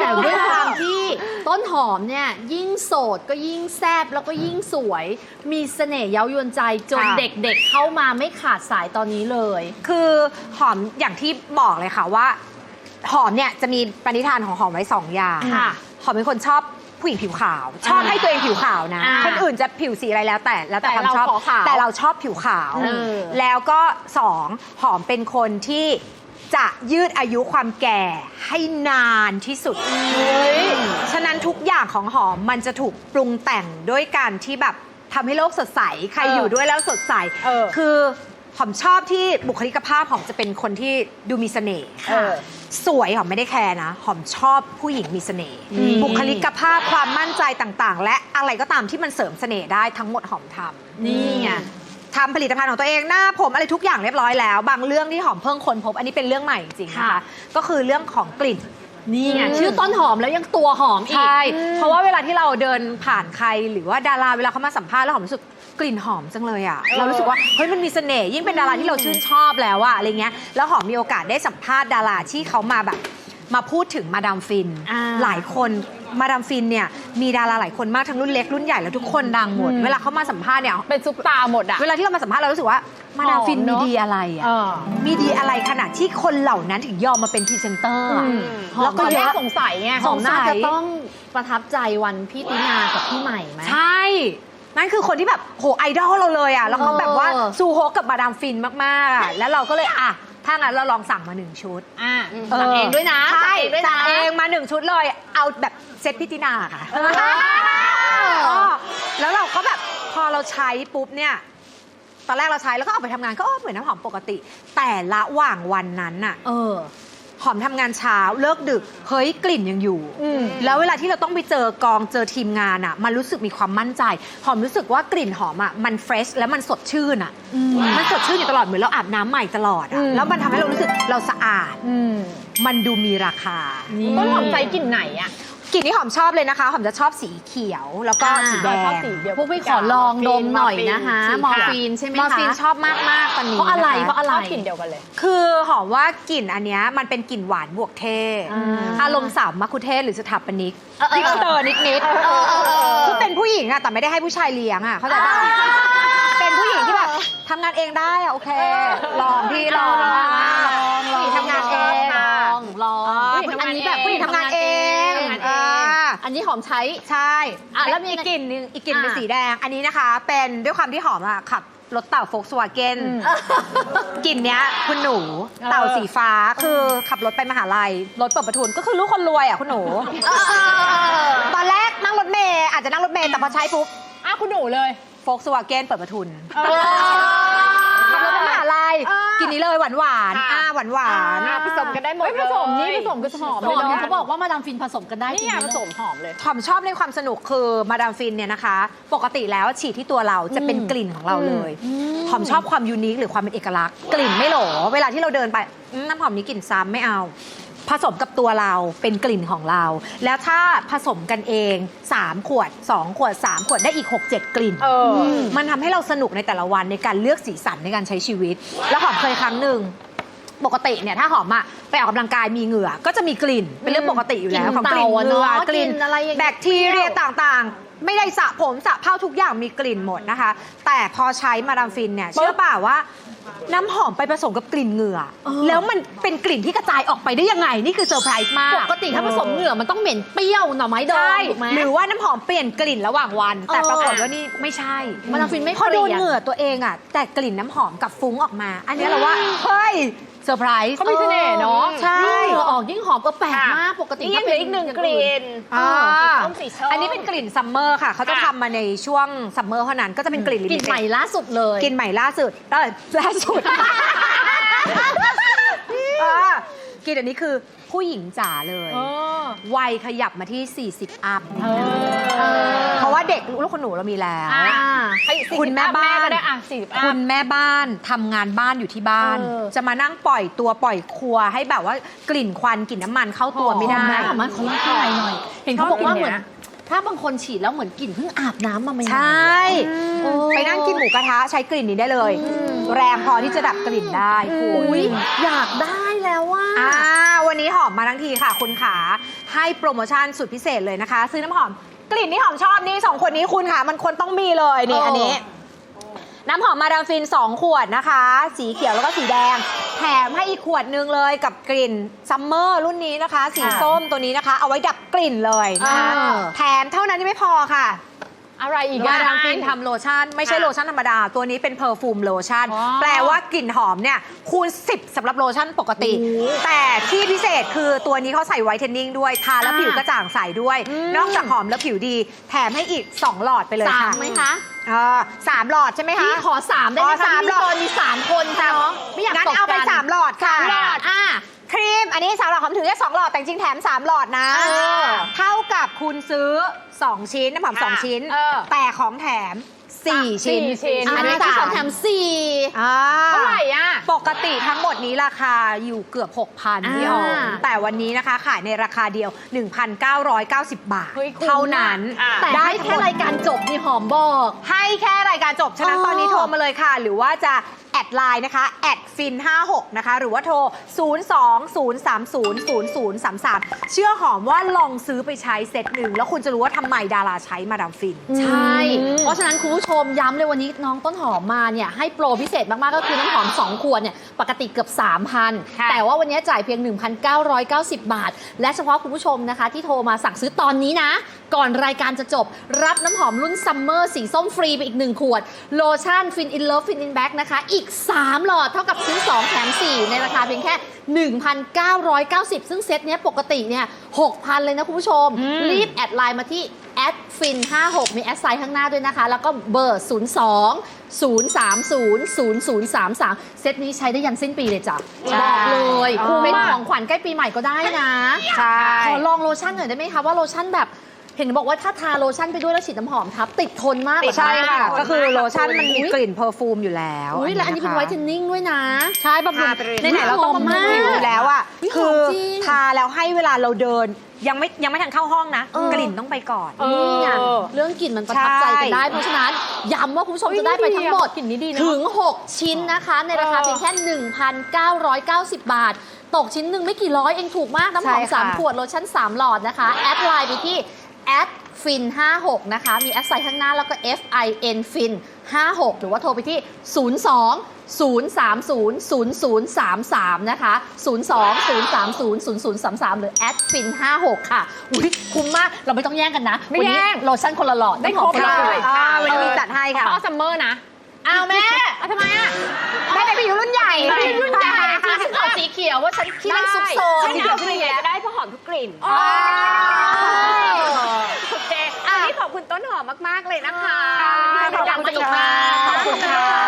แต่ด้วยความที่ต้นหอมเนี่ยยิ่งโสดก็ยิ่งแซบแล้วก็ยิ่งสวย มีเสน่ห์เย้ายวนใจจนค่ะ เด็กๆเข้ามาไม่ขาดสายตอนนี้เลย คือหอมอย่างที่บอกเลยค่ะว่า หอมเนี่ยจะมีปณิธานของหอมไว้สองอย่างค่ะหอมเป็นคนชอบผู้หญิงผิวขาว ชอบอ่าให้ตัวเองผิวขาวนะ อ่าคนอื่นจะผิวสีอะไรแล้วแต่แล้วแต่แต่ความเราชอบขอขาวแต่เราชอบผิวขาว เออแล้วก็สองหอมเป็นคนที่ จะยืดอายุความแก่ให้นานที่สุด ฉะนั้นทุกอย่างของหอมมันจะถูกปรุงแต่งด้วยการที่แบบทำให้โลกสดใส ใครเออออยู่ด้วยแล้วสดใส เออคือหอมชอบที่บุคลิกภาพหอมจะเป็นคนที่ดูมีเสน่ห์เออ สวยหอมไม่ได้แคร์นะ หอมชอบผู้หญิงมีเสน่ห์นี่บุคลิกภาพความมั่นใจต่างๆ และอะไรก็ตามที่มันเสริมเสน่ห์ได้ทั้งหมดหอมทำนี่ไง ทำผลิตภัณฑ์ของตัวเองหน้าผมอะไรทุกอย่างเรียบร้อยแล้ว บางเรื่องที่หอมเพิ่งค้นพบ อันนี้เป็นเรื่องใหม่จริงๆนะคะ ค่ะ ก็คือเรื่องของกลิ่น นี่ไงอืม ชื่อต้นหอมแล้วยังตัวหอมอีก ใช่ เพราะว่าเวลาที่เราเดินผ่านใครหรือว่าดาราเวลาเขามาสัมภาษณ์แล้วหอมรู้สึกกลิ่นหอมจังเลยอะเรารู้สึกว่าเฮ้ยมันมีเสน่ห์ยิ่งเป็นดาราที่เราชื่นชอบแล้วอะอะไรเงี้ยแล้วหอมมีโอกาสได้สัมภาษณ์ดาราที่เขามาแบบมาพูดถึงมาดามฟิน อ่า หลายคน มาดามฟินเนี่ยมีดาราหลายคนมากทั้งรุ่นเล็กรุ่นใหญ่แล้วทุกคนดังหมด เวลาเขามาสัมภาษณ์เนี่ยเป็นซุปตาหมดอะเวลาที่เรามาสัมภาษณ์เรารู้สึกว่ามาดามฟินหอมเนมีอะดีอะไรอะเออ มีดีอะไรขนาดที่คนเหล่านั้นถึงยอมมาเป็นพรีเซนเตอร์อะอืม แล้วก็ตอนเยแรกอะ สงสัยไงหอมน่าสงสัจะยต้องประทับใจวันพี่ตินากับพี่ใหม่ไหม ใช่ นั่นคือคนที่แบบโหไอดอลเราเลยอะ แล้วเขาแบบว่าเออ ซูโฮกกับมาดามฟินมากๆอะแล้วเราก็เลยอะ ถ้างั้นเราลองสั่งมาหนึ่งชุดอ่าสั่งเองด้วยนะใช่สั่งเองด้วยนะสั่งเองมาหนึ่งชุดเลยเอาแบบเซตพิตินาค่ะเออเออแล้วเราก็แบบพอเราใช้ปุ๊บเนี่ยตอนแรกเราใช้แล้วก็ออกไปทำงานก็เออเหมือนน้ำหอมปกติ แต่ละหว่างวันนั้นน่ะ เออ หอมทำงานเช้าเลิกดึกเฮ้ยกลิ่นยังอยู่อืมแล้วเวลาที่เราต้องไปเจอกองเจอทีมงานอะ มันรู้สึกมีความมั่นใจ หอมรู้สึกว่ากลิ่นหอมอะมันเฟรชและมันสดชื่นอะมันสดชื่นอยู่ตลอดเหมือนเราอาบน้ำใหม่ตลอดอือะมแล้วมันทำให้เรารู้สึกเราสะอาดอืมมันดูมีราคานี่ต้นหอมใจกลิ่นไหนอะ กลิ่นที่หอมชอบเลยนะคะหอมจะชอบสีเขียวแล้วก็อ่าสีแดชอบงสีเดียวพวกพี่ขอลองดมหน่อยนะคะมอร์ฟีนใช่ไหมมอร์คะฟีนชอบมากมากๆตอนนี้เพราะอะไรนคเพราะอะไร ชอบกลิ่นเดียวกันเลย คือหอมว่ากลิ่นอันเนี้ยมันเป็นกลิ่นหวานบวกเท่อ่า อารมณ์สามมัคคุเทศก์หรือสถาปนิกเออเออนิกเตอร์นิดนิดๆเออเออเออคือเป็นผู้หญิงอะแต่ไม่ได้ให้ผู้ชายเลี้ยงอะเข้าใจป่ะเป็นผู้หญิงที่แบบทำงานเองได้อะโอเคลองพี่ลองลองผู้หญิงทำงานเอง ลองลองอ่าผู้หญิงทำงานอันนี้แบบผู้หญิงทำงานเอง ทำงานเอ อ่า ง อันนี้หอมใช้ ใช่อะแล้วมีอีกกลิ่นหนึงอีกกลิ่นเป็นอะ สีแดง อันนี้นะคะ เป็นด้วยความที่หอมอะขับรถเต่าโฟกสวาเกนอืมกลิ่นเนี้ย คุณหนูเต่าสีฟ้าคือขับรถไปมหาลัยรถเปิดประทุนก็คือลูกคนรวยอะคุณหนูตอนแรกนั่งรถเมย์อาจจะนั่งรถเมย์แต่พอใช้ปุ๊บอ้าวคุณหนูเลย โฟกสวาเกนเปิดประทุน เออ กินนี้เลยหวานหวานๆค่ะอ่าหวานหวานอ่าผสมกันได้หมดเฮ้ยผสมนี่ผสมก็หอมหเลอยมเนาะนี่เขาบอกว่ามาดามฟินผสมกันได้นี่ไงผสมหอมเลยหอมชอบในความสนุกคือมาดามฟินเนี่ยนะคะ ปกติแล้วฉีดที่ตัวเราจะเป็นกลิ่นของเราเลยหอมชอบความยูนิคหรือความเป็นเอกลักษณ์ กลิ่นไม่โหลเวลาที่เราเดินไปอืมน้ำหอมนี้กลิ่นซ้ำไม่เอา ผสมกับตัวเราเป็นกลิ่นของเรา แล้วถ้าผสมกันเอง 3 ขวด 2 ขวด 3 ขวดได้อีก 6 7 กลิ่นเออมันทำให้เราสนุกในแต่ละวันในการเลือกสีสันในการใช้ชีวิต แล้วหอมเคยครั้งหนึ่ง ปกติเนี่ยถ้าหอมอะไปออกกำลังกายมีเหงื่อ ก็จะมีกลิ่นเป็นเรื่องปกติอยู่แล้วกลิ่นของกลิ่นเต่าอะเหงื่อเนอะกลิ่นกลิ่นอะไรอย่างเงี้ย แบคทีเรียต่างๆ ไม่ได้สระผมสระเผ้าทุกอย่างมีกลิ่นหมดนะคะ แต่พอใช้มาดามฟินเนี่ยเชื่อเปล่าว่า น้ำหอมไปผสมกับกลิ่นเหงื่อเออแล้วมันเป็นกลิ่นที่กระจายออกไปได้ยังไง นี่คือเซอร์ไพรส์มาก ปกติถ้าผสมเหงื่อมันต้องเหม็นเปรี้ยวหน่อไม้ดองใช่ถูกไหม หรือว่าน้ำหอมเปลี่ยนกลิ่นระหว่างวัน แต่เออปรากฏว่านี่ไม่ใช่มาดามฟินไม่พอโดนเปลี่ยน เหงื่อตัวเองอะแต่กลิ่นน้ำหอมกับฟุ้งออกมา อันนี้เราว่าเฮ้ยเซอร์ไพรส์เขามีเสน่ห์เนาะใช่ยิ่งเหงื่อออกยิ่งหอมเออแปลกมากปกตินี่ยัถ้างเหเป็ลืออีกหนึ่งกลิ่นอ่าสีส้มสีส้ม อันนี้เป็นกลิ่นซัมเมอร์ค่ะ เขาจะค่ะ ทำมาในช่วงซัมเมอร์เท่านั้นก็จะเป็นกลิ่นลิกลิ่มินเต็ใหม่ดล่าสุดเลยกลิ่นใหม่ล่าสุดเออล่าสุดอ่ากลิ่นอันนี้คือผู้หญิงจ๋าเลย เออ วัยขยับมาที่ 40 อัพเออเพราะว่าเด็กลูกคนหนูเรามีแล้วอ่าไอ้คุณแม่บ้านก็ได้อะสี่สิบอัคุพณแม่บ้านทำงานบ้านอยู่ที่บ้านเออจะมานั่งปล่อยตัวปล่อยครัวให้แบบว่ากลิ่นควันกลิ่นน้ำมันเข้าตัวไม่ได้หอมไหมขอเล่าข้างในหน่อย เห็นเขาบอกว่าชอบกลิ่นเหมือนเนี้ย ถ้าบางคนฉีดแล้วเหมือนกลิ่นเพิ่งอาบน้ำมาใหม่ๆ ใช่เออไปนั่งกินหมูกระทะใช้กลิ่นนี้ได้เลย แรงพอที่จะดับกลิ่นได้คุอุ้ณยอยากได้แล้วว่า อ่าวันวันนี้หอมมาทั้งทีค่ะ คุณขา ให้โปรโมชั่นสุดพิเศษเลยนะคะ ซื้อน้ำหอม กลิ่นที่หอมชอบนี่สองขวดนี้คุณค่ะ มันควรต้องมีเลยนี่เอออัอั นนี้น้ำหอมมาดามฟิน 2 ขวดนะคะ สีเขียวแล้วก็สีแดง แถมให้อีกขวดนึงเลยกับกลิ่นซัมเมอร์รุ่นนี้นะคะ สีค่ะส้มตัวนี้นะคะ เอาไว้ดับกลิ่นเลยนะคะเออแถมเท่านั้นยังไม่พอค่ะ อะไรอีกมาอะดามฟินทำโลชั่น ไม่ใช่ค่ะโลชั่นธรรมดา ตัวนี้เป็นเพอร์ฟูมโลชั่น อ๋อแปลว่ากลิ่นหอมเนี่ย คูณ 10สำหรับโลชั่นปกติ โอ้แต่ที่พิเศษคือตัวนี้เขาใส่ไวท์เทนนิ่งด้วย ทาแล้วอ่าผิวกระจ่างใสด้วย อืม นอกจากหอมแล้วผิวดี แถมให้อีก 2 หลอดไปเลยสามค่ะไหมคะอ่าสามหลอดใช่ไหมคะ พี่ขอสามได้ไหมอ๋อคะสามพิธีหลอดกรมีสามคนค่ะน้องไม่อยากงั้นตกเอาไปกัน สามหลอดค่ะสามหลอดอะครีม อันนี้สามหลอดหอมถือแค่สองหลอดแต่จริงๆแถมสามหลอดนะเออเท่ากับคุณซื้อ2ชิ้นน้ำหอมสองค่ะชิ้น เออ แต่ของแถม4ชิ้น สี่ชิ้น อันนี้สาที่มสองแถมสี่อ่าเท่าไหร่อะ ปกติทั้งหมดนี้ราคาอยู่เกือบ 6,000พี่หอมอ่าแต่วันนี้นะคะขายในราคาเดียว 1,990 บาท เฮ้ยคุ้ม เท่านั้น อะ แต่ได้ให้ทั้งแค่หมดรายการจบนี่หอมบอก ให้แค่รายการจบ ฉะนั้นอ๋อตอนนี้โทรมาเลยค่ะ หรือว่าจะแอ ดไลน์นะคะแอดฟิน56นะคะหรือว่าโทร 020300033 เชื่อหอมว่าลองซื้อไปใช้เซตหนึ่ง แล้วคุณจะรู้ว่าทำไมดาราใช้มาดามฟิน ใช่อืมเพราะฉะนั้นคุณผู้ชมย้ำเลยวันนี้น้องต้นหอมมาเนี่ยให้โปรพิเศษมาก ๆ ก็คือน้ำหอม 2 ขวดเนี่ยปกติเกือบ 3,000ค่ะแต่ว่าวันนี้จ่ายเพียง 1,990 บาท และเฉพาะคุณผู้ชมนะคะ ที่โทรมาสั่งซื้อตอนนี้นะ ก่อนรายการจะจบ รับน้ำหอมรุ่นซัมเมอร์สีส้มฟรีไปอีก 1 ขวด โลชั่นฟินอินเลิฟฟินอินแบ็กนะคะ อีก 3 หลอดเท่ากับซื้อ 2 แถม 4 ในราคาเพียงแค่ 1,990 ซึ่งเซตเนี้ยปกติเนี่ย6,000 เลยนะคุณผู้ชมอืมรีบแอดไลน์มาที่แอดฟิน56 มีแอดไซน์ข้างหน้าด้วยนะคะ แล้วก็เบอร์ 02 030 0033 เซตนี้ใช้ได้ยันสิ้นปีเลยจ้ะใช่บอกเลยอ๋อเป็นของขวัญใกล้ปีใหม่ก็ได้นะ ใช่ ขอลองโลชั่นหน่อยได้ไหมคะ ว่าโลชั่นแบบ เห็นบอกว่าถ้าทาโลชั่นไปด้วยแล้วฉีดน้ำหอมทับ ติดทนมากเหรอใช่ค่ะขอบคุณมากก็คือโลชั่นมันมีอุ๊ยกลิ่นเพอร์ฟูมอยู่แล้วอุ้ยแล้วอันนี้เป็นไวท์เทนนิ่งด้วยนะ ใช่บำรุงทาไปเลย ไหนๆเราต้องบำรุงผิวอยู่แล้วอะอุ๊ยหคืออมจริง ทาแล้วให้เวลาเราเดินยังไม่ยังไม่ทันเข้าห้องนะ เออ กลิ่นต้องไปก่อน เออนี่ไงเรื่องกลิ่นมันประทับใจกันได้ ใช่เพราะฉะนั้นย้ำว่าคุณผู้ชมเฮ้ยจะได้ไปทั้งหมดกลิ่นนี้ดีนะ ถึง 6 ชิ้นนะคะ ในราคาเออเพียงแค่ 1,990 บาท ตกชิ้นหนึ่งไม่กี่ร้อยเองถูกมาก น้ำหอม ใช่ค่ะ 3 ขวด โลชั่น 3 หลอดนะคะ แอดไลน์ไปที่ แอดฟิน56นะคะ มีแอดไซน์ข้างหน้าแล้วก็ F I N ฟิน56 หรือว่าโทรไปที่ 02 030 0033 นะคะ 02 030 0033 หรือแอดฟิน56 ค่ะ อุ้ยคุ้มมาก เราไม่ต้องแย่งกันนะ ไม่วันนี้แย่ง โลชั่นคนละหลอดได้น้ำหอมครบนละหอดเลยอ่าวันนี้มีจัดให้ค่ะเพราะซัมเมอร์นะ อ้าวแม่เอาทำไมอะแม่เป็นผู้หญิงรุ่นใหญ่เป็นรุ่นใหญ่ที่ฉันขอสีเขียวว่าฉันขี้มันซุกโซนใช่เอาสีเขียวก็ได้เพราะหอมทุกกลิ่น มากๆเลยนะคะขอบคุณมาก ขอบคุณค่ะ